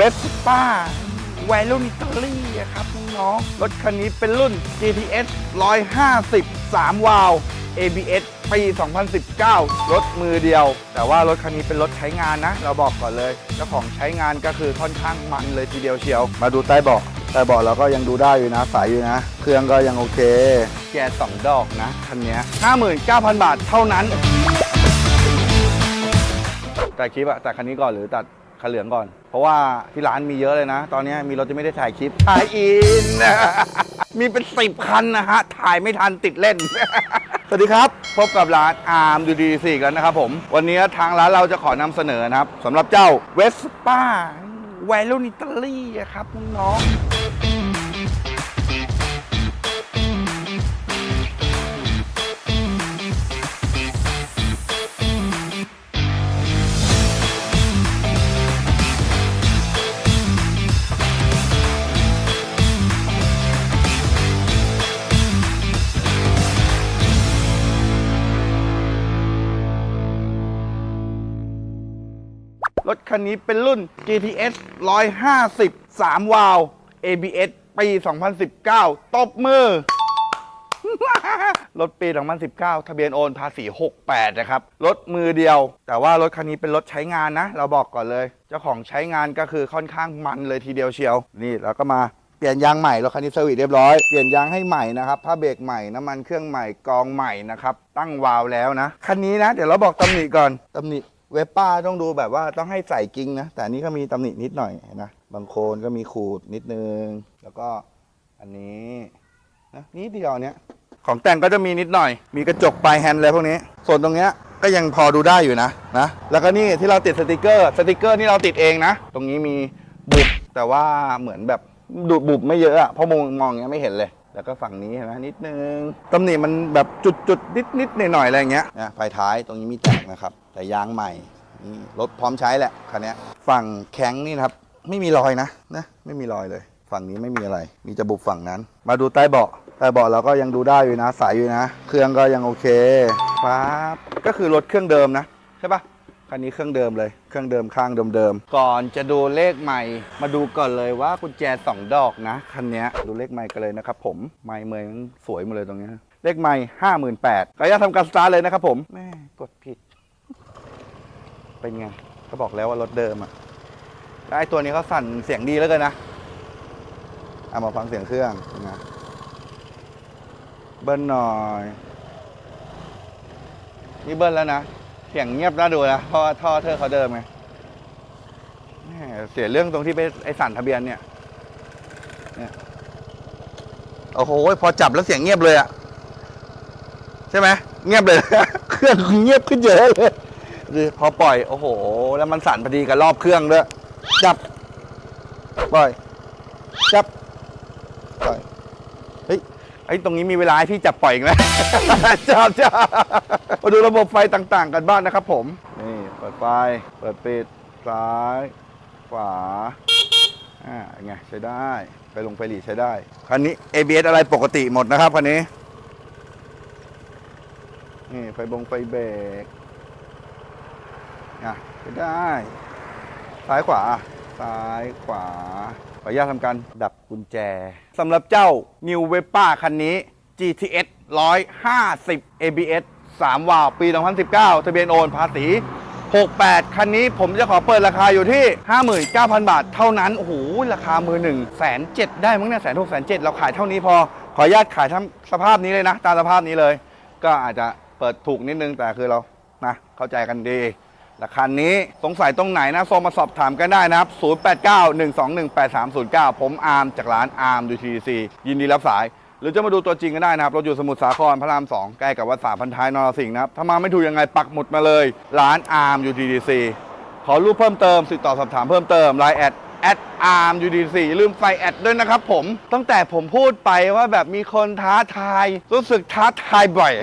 เวสป้าวัยรุ่นอิตาลีครับน้องๆรถคันนี้เป็นรุ่น GTS 150 3 วาล์ว ABS ปี 2019 รถมือเดียว แต่ว่ารถคันนี้เป็นรถใช้งานนะ เราบอกก่อนเลยเจ้าของใช้งานก็คือค่อนข้างมันเลยทีเดียวเชียว มาดูใต้เบาะใต้เบาะเราก็ยังดูได้อยู่นะ สายอยู่นะ เครื่องก็ยังโอเค แกสองดอกนะคันนี้59,000 บาทเท่านั้นตัดคลิปอะตัดคันนี้ก่อนหรือตัด คันเหลืองก่อน เพราะว่าที่ร้านมีเยอะเลยนะ ตอนนี้มีรถที่ไม่ได้ถ่ายคลิปถ่ายอิน มีเป็นสิบคันนะฮะ ถ่ายไม่ทันติดเล่น สวัสดีครับ พบกับร้านอาร์มดูดีสี่กันนะครับผม วันนี้ทางร้านเราจะขอนำเสนอนะครับสำหรับเจ้าเวสป้าวัยรุ่นอิตาลีอะครับน้องๆ รถคันนี้เป็นรุ่น GTS 150 3 วาล์ว ABS ปี 2019 ตบมือ รถปี 2019 ทะเบียนโอนภาษี 68 นะครับ รถมือเดียว แต่ว่ารถคันนี้เป็นรถใช้งานนะ เราบอกก่อนเลย เจ้าของใช้งานก็คือค่อนข้างมันเลยทีเดียวเชียว นี่เราก็มาเปลี่ยนยางใหม่รถคันนี้เซอร์วิสเรียบร้อย เปลี่ยนยางให้ใหม่นะครับผ้าเบรกใหม่น้ำมันเครื่องใหม่กองใหม่นะครับ ตั้งวาล์วแล้วนะ คันนี้นะ เดี๋ยวเราบอกตำหนิก่อนตำหนิ เวปป้าต้องดูแบบว่าต้องให้ใส่กิ้งนะ แต่อันนี้ก็มีตำหนินิดหน่อยนะบางโคนก็มีขูดนิดนึง แล้วก็อันนี้นะนิดเดียวเนี้ยของแต่งก็จะมีนิดหน่อย มีกระจกปลายแฮนด์อะไรพวกนี้ ส่วนตรงเนี้ยก็ยังพอดูได้อยู่นะนะ แล้วก็นี่ที่เราติดสติกเกอร์ สติกเกอร์นี่เราติดเองนะ ตรงนี้มีบุบแต่ว่าเหมือนแบบดูบุบไม่เยอะอะเพราะมองมองอย่างเงี้ยไม่เห็นเลย แล้วก็ฝั่งนี้เห็นไหมนิดนึงตำหนิมันแบบจุดจุดนิดนิดหน่อยหน่อยๆอะไรอย่างเงี้ยนะไฟท้ายตรงนี้มีแตกนะครับ แต่ยางใหม่นี่รถพร้อมใช้แหละคันนี้ฝั่งแข้งนี่นะครับ ไม่มีรอยนะนะไม่มีรอยเลย ฝั่งนี้ไม่มีอะไร มีจะบุบฝั่งนั้น มาดูใต้เบาะใต้เบาะเราก็ยังดูได้อยู่นะใสยอยู่นะ เครื่องก็ยังโอเคปั๊บก็คือรถเครื่องเดิมนะใช่ปะ คันนี้เครื่องเดิมเลย เครื่องเดิมข้างเดิมๆ ก่อนจะดูเลขใหม่ มาดูก่อนเลยว่ากุญแจสองดอกนะ คันนี้ดูเลขใหม่กันเลยนะครับผม ไม้เมย์สวยหมาเลยตรงนี้ เลขใหม่ห้าหมื่นแปดก็จะทำการสตาร์ทเลยนะครับผมแม่กดผิด เป็นไง ก็บอกแล้วว่ารถเดิมอะไอตัวนี้เขาสั่นเสียงดีแล้วกันนะเอามาฟังเสียงเครื่องนะ เบิ้ลหน่อย นี่เบิ้ลแล้วนะ เสียงเงียบน่าดูนะเพราะว่าท่อเธอเขาเดิมไงแหม่เสียเรื่องตรงที่ไปไอสั่นทะเบียนเนี่ยเนี่ยโอ้โหพอจับแล้วเสียงเงียบเลยอะใช่ไหมเงียบเลยเครื่องเงียบขึ้นเยอะเลยดูพอปล่อยโอ้โห แล้วมันสั่นพอดีกับรอบเครื่องด้วยจับ ปล่อย จับ ไอ้ตรงนี้มีเวลาให้พี่จับปล่อยอีกไหมจับจับมาดูระบบไฟต่างๆ กันบ้างนะครับผม นี่ เปิดไฟ เปิดปิด ซ้าย ขวา อ่าไงใช้ได้ ไปลงไฟหลีใช้ได้ คันนี้ ABS อะไรปกติหมดนะครับคันนี้ นี่ไฟบงไฟเบรกอะใช้ได้ ซ้ายขวา ซ้ายขวา ขออนุญาตทำการดับกุญแจสำหรับเจ้า New v e p a คันนี้ GTS 150 ABS 3 วาล์วปี 2019 ทะเบียนโอนภาษี 68 คันนี้ผมจะขอเปิดราคาอยู่ที่ 59,000 บาทเท่านั้น โอ้โห ราคามือหนึ่งแสนเจ็ดได้มั้งเนี่ยแสนหกแสนเจ็ดเราขายเท่านี้พอ ขออนุญาตขายทั้งสภาพนี้เลยนะ ตามสภาพนี้เลย ก็อาจจะเปิดถูกนิดนึงแต่คือเรานะเข้าใจกันดี ราคานี้สงสัยตรงไหนนะโทรมาสอบถามกันได้นะครับ 0891218309 ผมอาร์มจากร้านอาร์มดูทีซียินดีรับสาย หรือจะมาดูตัวจริงก็ได้นะครับ เราอยู่สมุทรสาครพระราม 2 ใกล้กับวัดสามพันท้ายนรสิงห์นะครับ ถ้ามาไม่ถูกยังไงปักหมุดมาเลย ร้านอาร์มยูทีดีซีขอรูปเพิ่มเติมติดต่อสอบถามเพิ่มเติมไลน์แอดแอดอาร์มยูดีซีลืมใส่แอดด้วยนะครับผม ตั้งแต่ผมพูดไปว่าแบบมีคนท้าทาย รู้สึกท้าทายบ่อย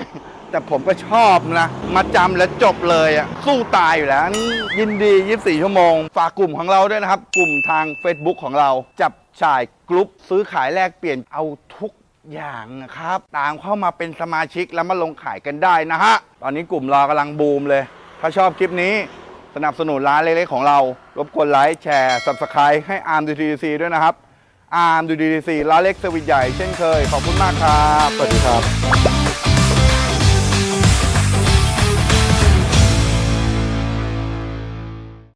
แต่ผมก็ชอบนะ มาจำแล้วจบเลยอะสู้ตายอยู่แล้วนี่ยินดี 24 ชั่วโมง ฝากกลุ่มของเราด้วยนะครับ กลุ่มทาง Facebook ของเราจับจ่ายกรุ๊ปซื้อขายแลกเปลี่ยนเอาทุกอย่างนะครับตามเข้ามาเป็นสมาชิกแล้วมาลงขายกันได้นะฮะ ตอนนี้กลุ่มเรากำลังบูมเลย ถ้าชอบคลิปนี้สนับสนุนร้านเล็กๆของเรา รบกวนไลค์แชร์ subscribe ให้อาร์มดูทีซีด้วยนะครับอาร์มดูทีซีร้านเล็กสวิตใหญ่เช่นเคย ขอบคุณมากครับ สวัสดีครับ